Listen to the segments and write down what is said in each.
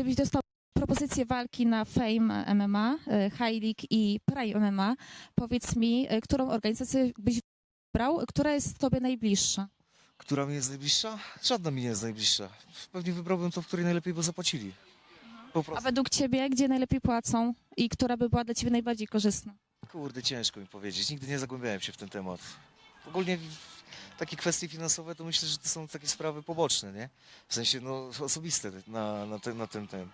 gdybyś dostał propozycję walki na Fame MMA, e, High League i Prime MMA, powiedz mi, e, którą organizację byś wybrał, która jest tobie najbliższa? Która mi jest najbliższa? Żadna mi nie jest najbliższa. Pewnie wybrałbym to, w której najlepiej by zapłacili. Po A prostu. według ciebie, gdzie najlepiej płacą i która by była dla ciebie najbardziej korzystna? Kurde, ciężko mi powiedzieć. Nigdy nie zagłębiałem się w ten temat. Ogólnie takie kwestie finansowe to myślę, że to są takie sprawy poboczne, nie? W sensie, no, osobiste na, na, ten, na ten, ten.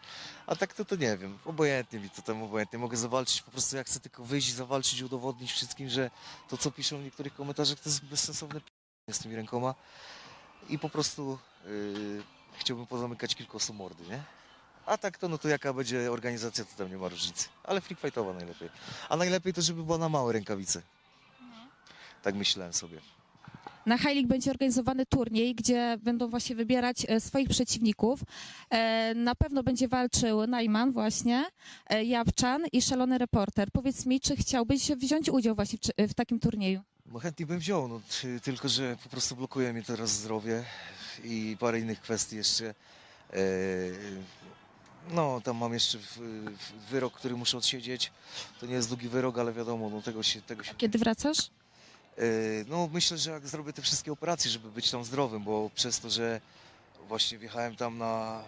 A tak to, to nie wiem. Obojętnie mi to tam, obojętnie. Mogę zawalczyć, po prostu ja chcę tylko wyjść i zawalczyć udowodnić wszystkim, że to, co piszą w niektórych komentarzach, to jest bezsensowne p- z tymi rękoma. I po prostu yy, chciałbym pozamykać kilku osób mordy, nie? A tak to, no to jaka będzie organizacja, to tam nie ma różnicy. Ale freak fightowa najlepiej. A najlepiej to, żeby była na małe rękawice. Tak myślałem sobie. Na High League będzie organizowany turniej, gdzie będą właśnie wybierać e, swoich przeciwników. E, Na pewno będzie walczył Najman właśnie, e, Jabczan i Szalony Reporter. Powiedz mi, czy chciałbyś wziąć udział właśnie w, takim turnieju? No chętnie bym wziął, no, ty- tylko że po prostu blokuje mnie teraz zdrowie i parę innych kwestii jeszcze. No, tam mam jeszcze wyrok, który muszę odsiedzieć. To nie jest długi wyrok, ale wiadomo, no tego się, tego się Kiedy wracasz? E, No myślę, że jak zrobię te wszystkie operacje, żeby być tam zdrowym, bo przez to, że właśnie wjechałem tam na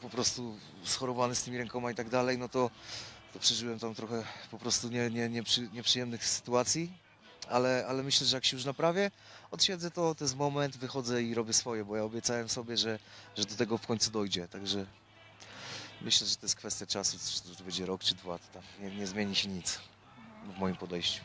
po prostu schorowany z tymi rękoma i tak dalej, no to, to przeżyłem tam trochę po prostu nie, nie, nieprzy, nieprzyjemnych sytuacji, ale, ale myślę, że jak się już naprawię, odsiedzę to, to jest moment, wychodzę i robię swoje, bo ja obiecałem sobie, że, że do tego w końcu dojdzie, także myślę, że to jest kwestia czasu, czy to będzie rok czy dwa, to tam nie, nie zmieni się nic w moim podejściu.